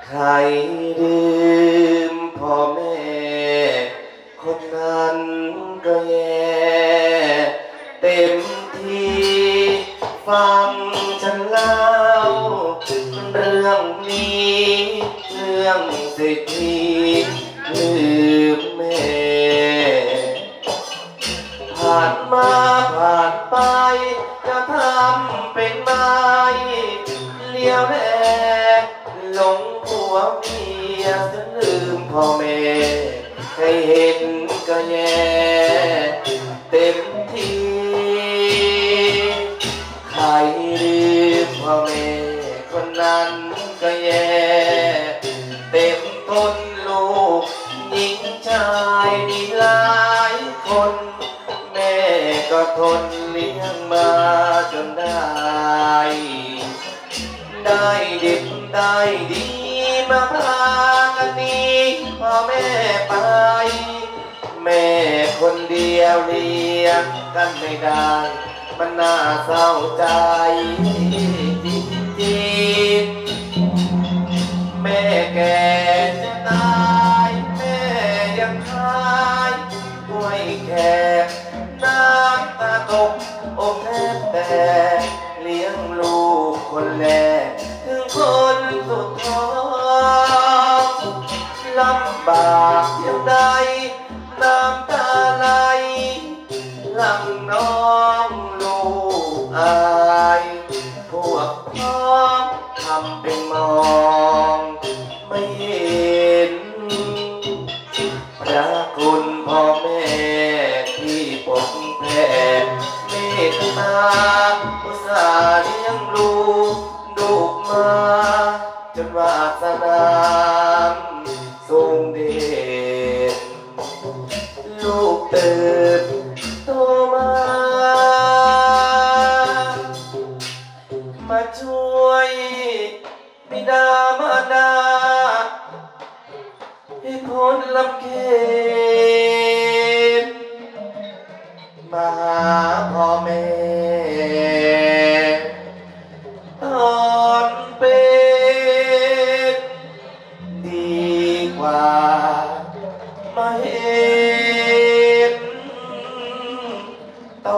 ใครลืมพ่อแม่ คนนั้นก็แย่เต็มที่ฟังฉันเล่าเรื่องนี้เรื่องเศรษฐีลืมแม่ผ่านมาผ่านไปจะทำเป็นไม้เลี้ยวแลหลง วเมียจนลืมพ่อแม่ให้เห็นก็แย่เต็มที่ใครลืมพ่อแม่คนนั้นก็แย่เต็มทนลูกหญิงชายมีหลายคน แม่ก็ทนเลี้ยงมาจนได้ ได้ดิบได้ดี มาพากันนี้พ่อแม่ไป แม่คนเดียวเลี้ยงกันไม่ได้ มันน่าเศร้าใจจริงๆแม่แก่จะตาย แม่ยังคายด้วยแขำบากเพียงใดน้ำตาไหลหลังน้องลูกอายพวกพ้องทำเป็นมองไม่เห็นพระคุณพ่อแม่ที่ปกแผ่เมตตาอุตส่าห์เลี้ยงลูกลูกมาจนวาสนา งเดชลูกเติบโตมา มาช่วยบิดามารดาให้พ้นลำเค็ ទៀតត